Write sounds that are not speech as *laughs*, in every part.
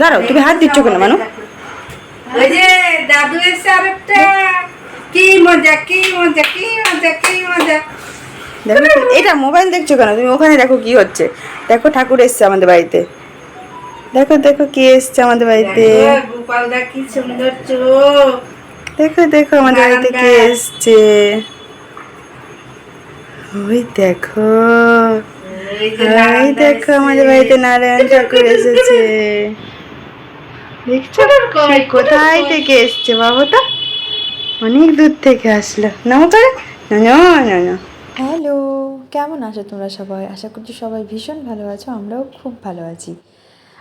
দাঁড়াও তুমি হাত দিচ্ছ কেন মানু? ওই যে দাদু এসে আরেকটা। কি মজা কি মজা কি মজা কি মজা। দেখো এটা মোবাইল দেখছ কেন? তুমি ওখানে দেখো কি হচ্ছে। দেখো ঠাকুর এসছে আমাদের বাড়িতে। দেখো দেখো কি এসছে আমাদের বাড়িতে। দেখো, গোপাল দা কি সুন্দর চোখ। দেখো দেখো আমাদের বাড়িতে কে এসছে। ওই দেখো। ওই দেখো আমাদের বাড়িতে নারায়ণ ঠাকুর এসেছে। দেখছ? কোথায় থেকে এসছে বাবুটা অনেক দূর থেকে আসলো। নাও করে না না না হ্যালো কেমন আছো তোমরা সবাই? আশা করছি সবাই ভীষণ ভালো আছো আমরাও খুব ভালো আছি।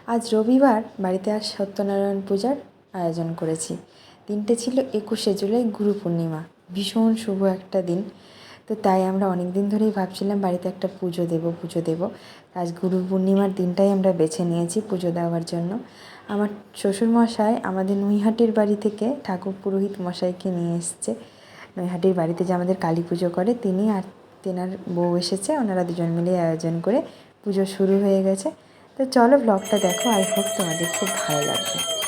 আজ রবিবার বাড়িতে আজ সত্যনারায়ণ পূজার আয়োজন করেছি। দিনটা ছিল একুশে জুলাই গুরু পূর্ণিমা। ভীষণ শুভ একটা দিন। তো তাই আমরা অনেক দিন ধরেই ভাবছিলাম বাড়িতে একটা পুজো দেব পুজো দেব। আজ গুরু পূর্ণিমার দিনটাই আমরা বেছে নিয়েছি পুজো দেওয়ার জন্য। আমার শ্বশুরমশাই আমাদের নৈহাটির বাড়ি থেকে ঠাকুর পুরোহিত মশাইকে নিয়ে এসছে। নৈহাটির বাড়িতে যে আমাদের কালী পুজো করে, তিনি আর তেনার বউ এসেছে, ওনারা দুজন মিলে আয়োজন করে পুজো শুরু হয়ে গেছে। তো চলো ব্লগটা দেখো আই হোপ তোমাদের খুব ভালো লাগবে।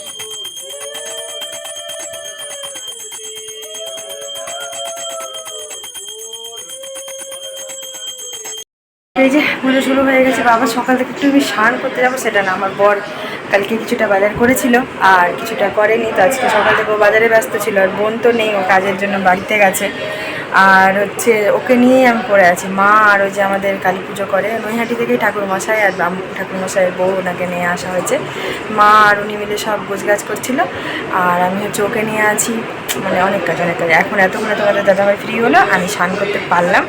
এই যে পুজো শুরু হয়ে গেছে, বাবা সকাল থেকে একটু আমি স্নান করতে যাব, সেটা না, আমার বর কালকে কিছুটা বাজার করেছিল আর কিছুটা করেনি, তো আজকে সকাল থেকে ও বাজারে ব্যস্ত ছিল আর বোন তো নেই, ও কাজের জন্য বাড়িতে গেছে। আর হচ্ছে ওকে নিয়েই আমি পড়ে আছি, মা আর ওই যে আমাদের কালী পুজো করে, নৈহাটি থেকেই ঠাকুর মশাই আর বাম ঠাকুর মশাইয়ের বউ ওনাকে নিয়ে আসা হয়েছে। মা আর উনি মিলে সব গোছগাছ করছিল আর আমি হচ্ছে ওকে নিয়ে আছি মানে অনেক কাজ অনেক কাজ। এখন এতক্ষণে তোমাদের দাদাভাই ফ্রি হলো, আমি স্নান করতে পারলাম।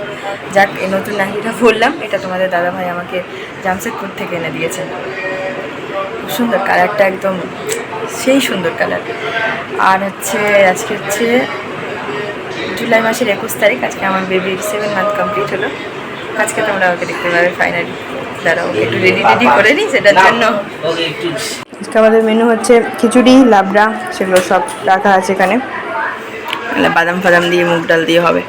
যাক এই নতুন নাহিটা বললাম এটা তোমাদের দাদাভাই আমাকে জামশেদপুর থেকে এনে দিয়েছে খুব সুন্দর কালারটা একদম সেই সুন্দর কালার। আর হচ্ছে আজকে হচ্ছে জুলাই মাসের একুশ তারিখ আজকে আমার বেবির সেভেন মান্থ কমপ্লিট হলো। আজকে তোমরা ওকে দেখতে পাবে ফাইনালি দাঁড়াও ওকে একটু রেডি রেডি করে নিই সেটার জন্য। আজকে আমাদের মেনু হচ্ছে খিচুড়ি লাবড়া সেগুলো সব রাখা আছে এখানে। বাদাম ফাদাম দিয়ে মুগ ডাল দিয়ে হবে।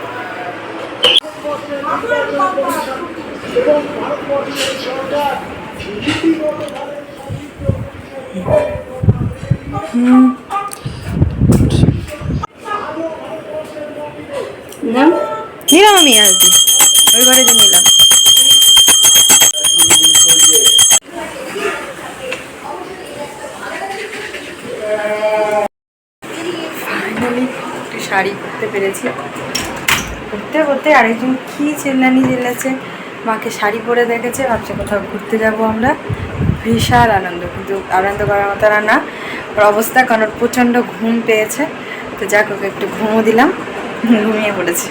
নিলাম। আমি আলতি ওই ঘরে যে নিলাম। শাড়ি পরতে পেরেছি। পরতে পরতে আরেকজন কি চেল্লানি চেল্লাচ্ছে মাকে শাড়ি পরে দেখেছে, ভাবছে কোথাও ঘুরতে যাব আমরা। বিশাল আনন্দ, কিন্তু আনন্দ করার মতো না। ওর অবস্থা কারণ প্রচণ্ড ঘুম পেয়েছে। তো যাক, ওকে একটু ঘুমও দিলাম, ঘুমিয়ে পড়েছে।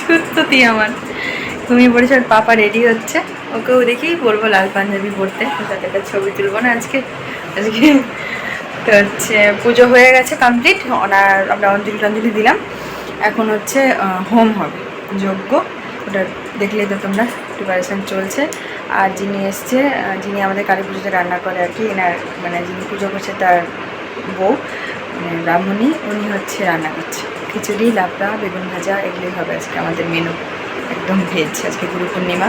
সত্যি আমার, ঘুমিয়ে পড়েছে ওর পাপা রেডি হচ্ছে। ওকেও দেখেই পরবো লাল পাঞ্জাবি পরতে একটা ছবি তুলবো না আজকে। আজকে তো হচ্ছে পুজো হয়ে গেছে কমপ্লিট ওনার আমরা অঞ্জলি টঞ্জলি দিলাম। এখন হচ্ছে হোম হবে, যজ্ঞ। ওটা দেখলেই তো তোমরা প্রিপারেশান চলছে। আর যিনি এসছে যিনি আমাদের কালী পুজোতে রান্না করে আর কি, এনার মানে যিনি পুজো করছে তার বউ মানে ব্রাহ্মণী, উনি হচ্ছে রান্না করছে। খিচুড়ি লাবড়া বেগুন ভাজা, এগুলোই হবে আজকে আমাদের মেনু একদম ভেজ আজকে গুরু পূর্ণিমা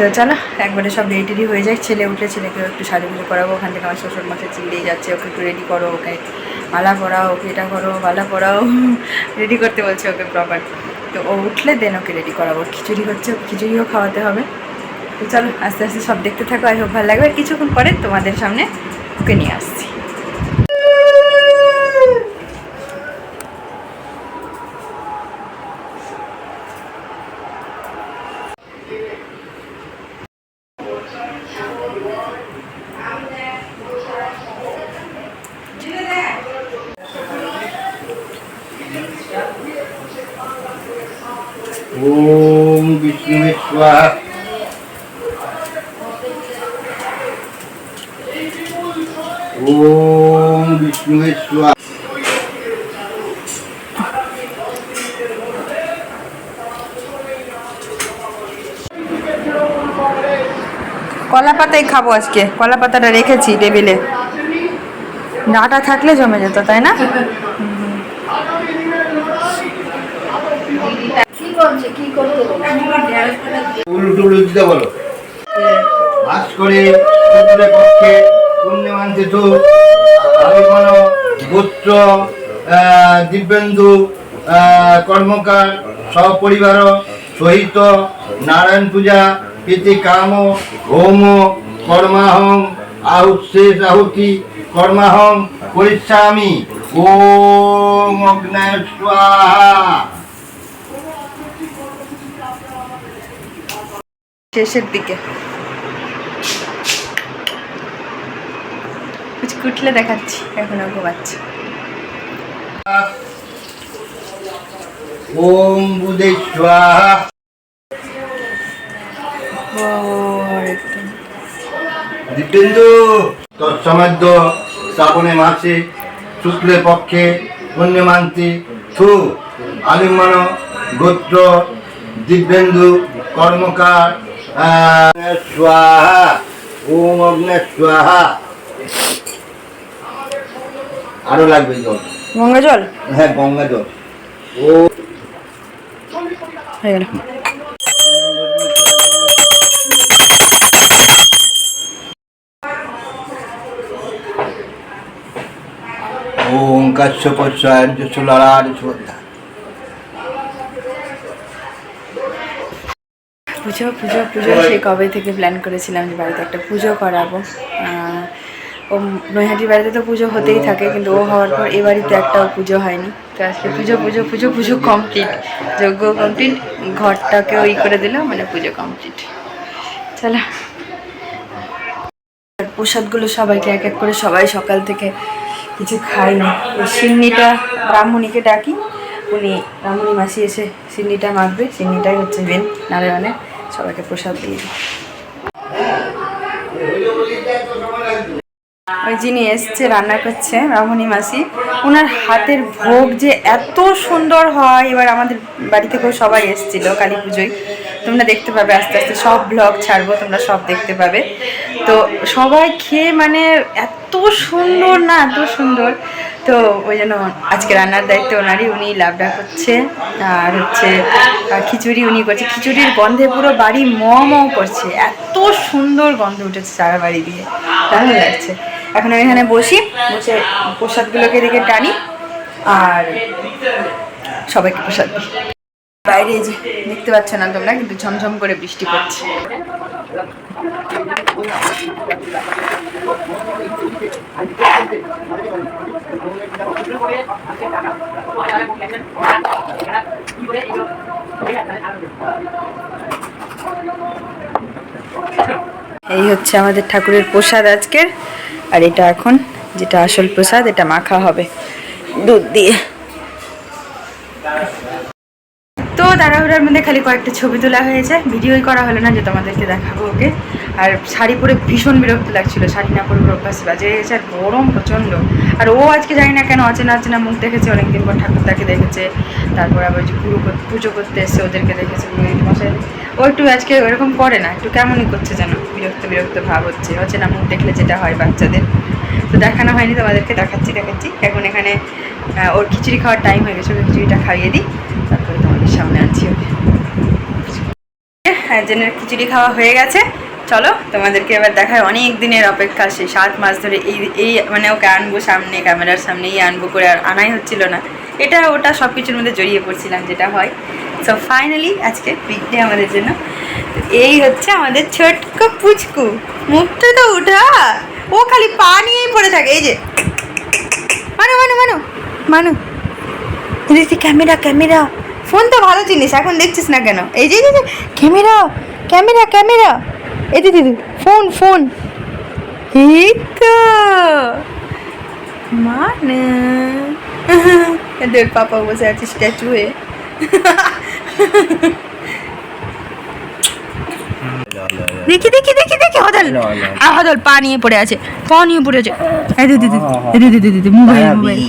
তো চলো, একবারে সব রেডি টেডি হয়ে যায় ছেলে উঠলে ছেলেকেও একটু পুজো করাবো। ওখান থেকে আমার শ্বশুর মাসে চিল্লিয়ে যাচ্ছে, ওকে একটু রেডি করো, ওকে মালা পরাও, ওকে এটা করো, মালা পরাও। *laughs* রেডি করতে বলছে ওকে প্রপার তো ও উঠলে দেন ওকে রেডি করাবো। খিচুড়ি হচ্ছে খিচুড়িও খাওয়াতে হবে। তো চলো, আস্তে আস্তে সব দেখতে থাকো। আই হোক ভালো লাগবে। কিছুক্ষণ পরে তোমাদের সামনে ওকে নিয়ে আসছি। ওম বিষ্ণুবেশ্বর কলা পাতাই খাব আজকে। কলা পাতাটা রেখেছি টেবিলে। ডাটা থাকলে জমে যেত তাই না? কি উল্টো বলো। করে পক্ষে পুণ্যমান্তি তু আবিমন গোত্র আহ, দিব্যেন্দু কর্মকার সপরিবার সহিত নারায়ণ পূজা প্রীতি কাম হোম কর্মাহং আহুশেষ আহুতি কর্মাহং পরিচ্ছামি। ওম স্বাহা। শেষের দিকে। কুটলে দেখাচ্ছি, এখনও ঘুমাচ্ছি ওম শ্রাবণে মাসে শুক্লে পক্ষে পুণ্যমান্তি। থু আলিমান গোত্র দিব্যেন্দু কর্মকার। স্বাহা। ওম অগ্নে স্বাহা। আরও লাগবে জল। গঙ্গা জল? হ্যাঁ গঙ্গা জল। ও। হয়ে গেল। ওম শ্রদ্ধা পুজো পুজো পুজো সেই কবে থেকে প্ল্যান করেছিলাম যে বাড়িতে একটা পুজো করাবো? আহ, ও নৈহাটির বাড়িতে তো পুজো হতেই থাকে, কিন্তু ও হওয়ার পর এ বাড়িতে একটাও পুজো হয়নি। তো আজকে পুজো পুজো পুজো পুজো কমপ্লিট যজ্ঞ কমপ্লিট ঘরটাকেও ই করে দিল মানে পুজো কমপ্লিট চলো। প্রসাদগুলো সবাইকে এক এক করে, সবাই সকাল থেকে কিছু খাই না এই সিন্নিটা ব্রাহ্মণীকে ডাকি, উনি ব্রাহ্মণী মাসি এসে সিন্নিটা মাখবে, সিন্নিটাই হচ্ছে মেন নারায়ণে সবাইকে প্রসাদ দিয়ে ওই যিনি এসছে, রান্না করছে ব্রাহ্মণী মাসি ওনার হাতের ভোগ যে এত সুন্দর হয়। এবার আমাদের বাড়ি থেকেও সবাই এসেছিল কালী পুজোয়। তোমরা দেখতে পাবে আস্তে আস্তে, সব ব্লগ ছাড়বো, তোমরা সব দেখতে পাবে। তো সবাই খেয়ে মানে এত সুন্দর না, এত সুন্দর। তো ওই জন্য আজকে রান্নার দায়িত্ব ওনারই, উনি লাভডা করছে, আর হচ্ছে খিচুড়ি উনি করছে। খিচুড়ির গন্ধে পুরো বাড়ি ম ম করছে। এত সুন্দর গন্ধ উঠেছে সারা বাড়ি দিয়ে। দারুণ লাগছে। এখন আমি এখানে বসি, বসে প্রসাদগুলোকে দিকে টানি আর সবাইকে প্রসাদ দিই। বাইরে যে দেখতে পাচ্ছ না তোমরা, কিন্তু ঝমঝম করে বৃষ্টি পড়ছে। এই হচ্ছে আমাদের ঠাকুরের প্রসাদ আজকের। আর এটা এখন যেটা আসল প্রসাদ, এটা মাখা হবে। দুধ দিয়ে। তো তাড়াহুড়ার মধ্যে খালি কয়েকটা ছবি তোলা হয়েছে। ভিডিওই করা হলো না যে তোমাদেরকে দেখাবো ওকে। আর শাড়ি পরে ভীষণ বিরক্ত লাগছিল, শাড়ি না পরে অভ্যাস বাজে গেছে আর গরম প্রচণ্ড। আর ও আজকে জানি না কেন অচেনা অচেনা মুখ দেখেছে, অনেকদিন পর ঠাকুরদাকে দেখেছে। তারপর আবার যে পুরো পুজো করতে এসছে, ওদেরকে দেখেছে পুরোহিত মশাই। ও একটু আজকে এরকম করে না, একটু কেমনই করছে যেন, বিরক্ত বিরক্ত ভাব হচ্ছে। অচেনা মুখ দেখলে যেটা হয় বাচ্চাদের। তো দেখানো হয়নি, তোমাদেরকে দেখাচ্ছি দেখাচ্ছি। এখন এখানে ওর খিচুড়ি খাওয়ার টাইম হয়ে গেছে, ওকে খিচুড়িটা খাইয়ে দিই। তারপরে তোমাদের সামনে আনছি ওকে। হ্যাঁ জেনের খিচুড়ি খাওয়া হয়ে গেছে। চলো তোমাদেরকে এবার দেখায় অনেক দিনের অপেক্ষা সেই সাত মাস ধরে এই এই মানে ওকে আনব সামনে ক্যামেরার সামনেই আনব করে আর আনাই হচ্ছিল না। এটা ওটা সব কিছুর মধ্যে জড়িয়ে পড়ছিলাম যেটা হয়। সো ফাইনালি আজকে ডে আমাদের জন্য। এই হচ্ছে আমাদের ছোট্ট পুচকু। মুখটা তো উঠা। ও খালি পা নিয়েই পড়ে থাকে। এই যে। মানু মানু মানু মানু। দেখছি ক্যামেরা ক্যামেরা। ফোন তো ভালো জিনিস এখন দেখছিস না কেন? এই যে, ক্যামেরা ক্যামেরা ক্যামেরা। এই দিদি দিদি ফোন ফোন। এই তো মানে। এদের পাপা বসে আছে স্ট্যাচু হয়ে দেখি দেখি দেখি দেখি হদল আর হদল পা নিয়ে পড়ে আছে। পা নিয়ে পড়ে আছে। এই দিদি দিদি দিদি দিদি মোবাইল মোবাইল।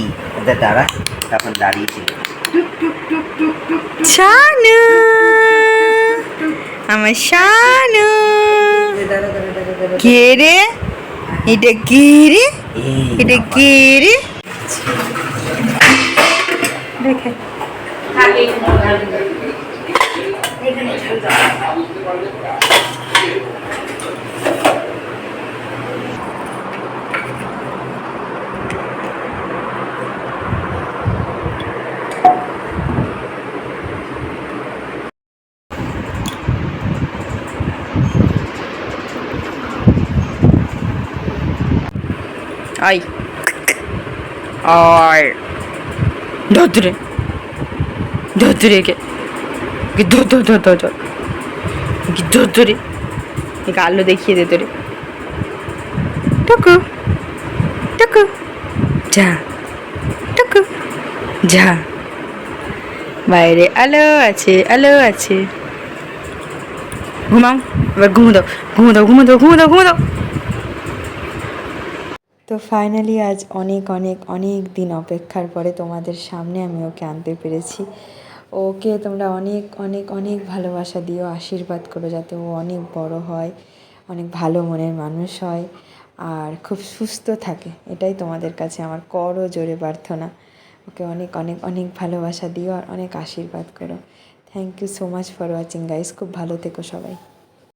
দাঁড়া তখন আমার শানু। কে রে? এটা কে রে? এটা কে রে? আই। আর ধরে ধরে কে ধর আলো দেখিয়ে দে তোরে। টুকু টুকু যা। টুকু যা। বাইরে আলো আছে আলো আছে। ঘুমাও। এবার ঘুমো দাও। ঘুমো দাও ঘুমো দাও ঘুমো দাও ঘুমো দাও। তো ফাইনালি আজ অনেক অনেক অনেক দিন অপেক্ষার পরে তোমাদের সামনে আমি ওকে আনতে পেরেছি। ওকে তোমরা অনেক অনেক অনেক ভালোবাসা দিও, আশীর্বাদ করো যাতে ও অনেক বড় হয়, অনেক ভালো মনের মানুষ হয় আর খুব সুস্থ থাকে। এটাই তোমাদের কাছে আমার করো জোরে প্রার্থনা। ওকে অনেক অনেক অনেক ভালোবাসা দিও আর অনেক আশীর্বাদ করো। Thank you so much for watching guys খুব ভালো থেকো সবাই।